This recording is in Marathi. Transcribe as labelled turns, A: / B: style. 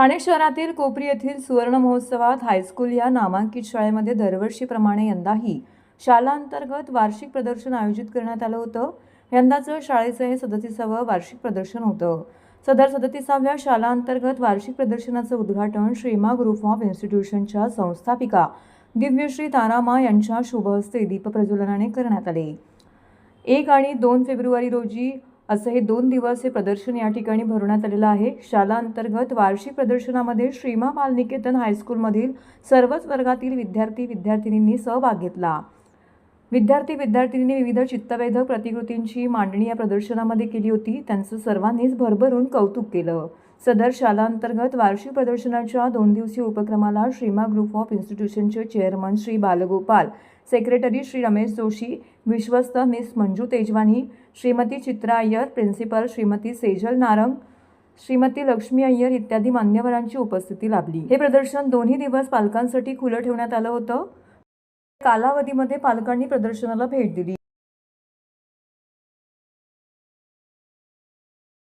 A: ठाणे शहरातील कोपरी येथील सुवर्ण महोत्सवात हायस्कूल या नामांकित शाळेमध्ये दरवर्षीप्रमाणे यंदाही शालांतर्गत वार्षिक प्रदर्शन आयोजित करण्यात आलं होतं. यंदाचं शाळेचं हे सदतीसावं वार्षिक प्रदर्शन होतं. सदर सदतीसाव्या शालांतर्गत वार्षिक प्रदर्शनाचं उद्घाटन श्रीमा ग्रुप ऑफ इन्स्टिट्यूशनच्या संस्थापिका दिव्यश्री तारामा यांच्या शुभहस्ते दीपप्रज्वलनाने करण्यात आले. एक आणि दोन फेब्रुवारी रोजी असं हे दोन दिवस हे प्रदर्शन या ठिकाणी भरवण्यात आलेलं आहे. शाला अंतर्गत वार्षिक प्रदर्शनामध्ये श्रीमा बालनिकेतन हायस्कूलमधील सर्वच वर्गातील विद्यार्थी विद्यार्थिनींनी सहभाग घेतला. विद्यार्थी विद्यार्थिनींनी विविध चित्तवेधक प्रतिकृतींची मांडणी या प्रदर्शनामध्ये केली होती. त्यांचं सर्वांनीच भरभरून कौतुक केलं. सदर शालांतर्गत वार्षिक प्रदर्शनाच्या दोन दिवसीय उपक्रमाला श्रीमा ग्रुप ऑफ इन्स्टिट्यूशनचे चेअरमन श्री बालगोपाल सेक्रेटरी श्री रमेश जोशी विश्वस्त मिस मंजू तेजवानी श्रीमती चित्रा अय्यर प्रिन्सिपल श्रीमती सेजल नारंग श्रीमती लक्ष्मी अय्यर इत्यादी मान्यवरांची उपस्थिती लाभली. हे प्रदर्शन दोन्ही दिवस पालकांसाठी खुलं ठेवण्यात आलं होतं. कालावधीमध्ये पालकांनी प्रदर्शनाला भेट दिली.